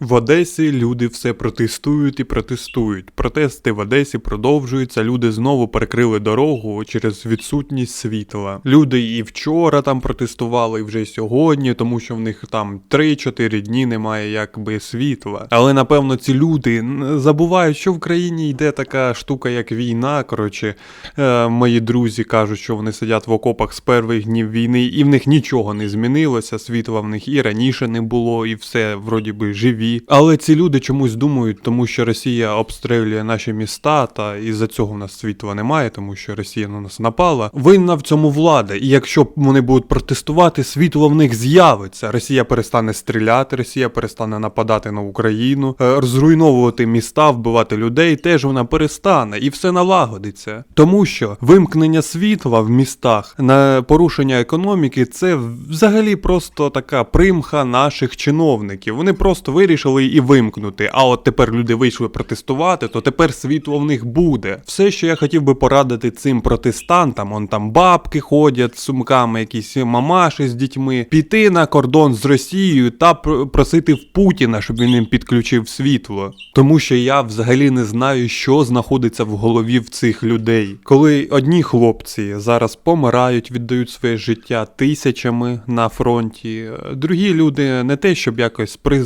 В Одесі люди все протестують і протестують. Протести в Одесі продовжуються. Люди знову перекрили дорогу через відсутність світла. Люди і вчора там протестували, і вже сьогодні, тому що в них там 3-4 дні немає якби світла. Але напевно ці люди забувають, що в країні йде така штука, як війна. Коротше, е, мої друзі кажуть, що вони сидять в окопах з перших днів війни, і в них нічого не змінилося. Світла в них і раніше не було, і все вроді би живі. Але ці люди чомусь думають, тому що Росія обстрілює наші міста, та із-за цього в нас світла немає, тому що Росія на нас напала. Винна в цьому влада. І якщо вони будуть протестувати, світло в них з'явиться. Росія перестане стріляти, Росія перестане нападати на Україну, е, зруйновувати міста, вбивати людей. Теж вона перестане, і все налагодиться. Тому що вимкнення світла в містах на порушення економіки це взагалі просто така примха наших чиновників. Вони просто вирішили і вимкнути. А от тепер люди вийшли протестувати, то тепер світло в них буде. Все, що я хотів би порадити цим протестантам, он там бабки ходять з сумками, якісь мамаші з дітьми, піти на кордон з Росією та просити в Путіна, щоб він їм підключив світло. Тому що я взагалі не знаю, що знаходиться в голові в цих людей. Коли одні хлопці зараз помирають, віддають своє життя тисячами на фронті, е, другі люди не те, щоб якось при,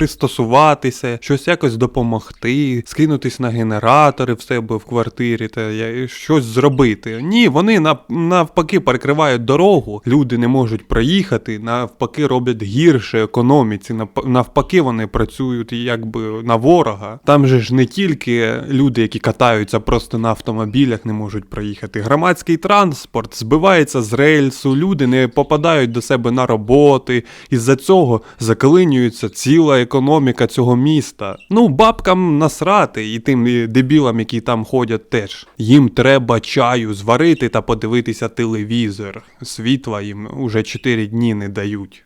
пристосуватися, щось якось допомогти, скинутись на генератори в себе в квартирі та щось зробити. Ні, вони навпаки перекривають дорогу, люди не можуть проїхати, навпаки роблять гірше економіці, навпаки вони працюють якби на ворога. Там же ж не тільки люди, які катаються просто на автомобілях, не можуть проїхати. Громадський транспорт збивається з рельсу, люди не попадають до себе на роботи. Із-за цього закалинюється ціла економіка цього міста. Ну, бабкам насрати і тим дебілам, які там ходять, теж. Їм треба чаю зварити та подивитися телевізор. Світла їм уже 4 дні не дають.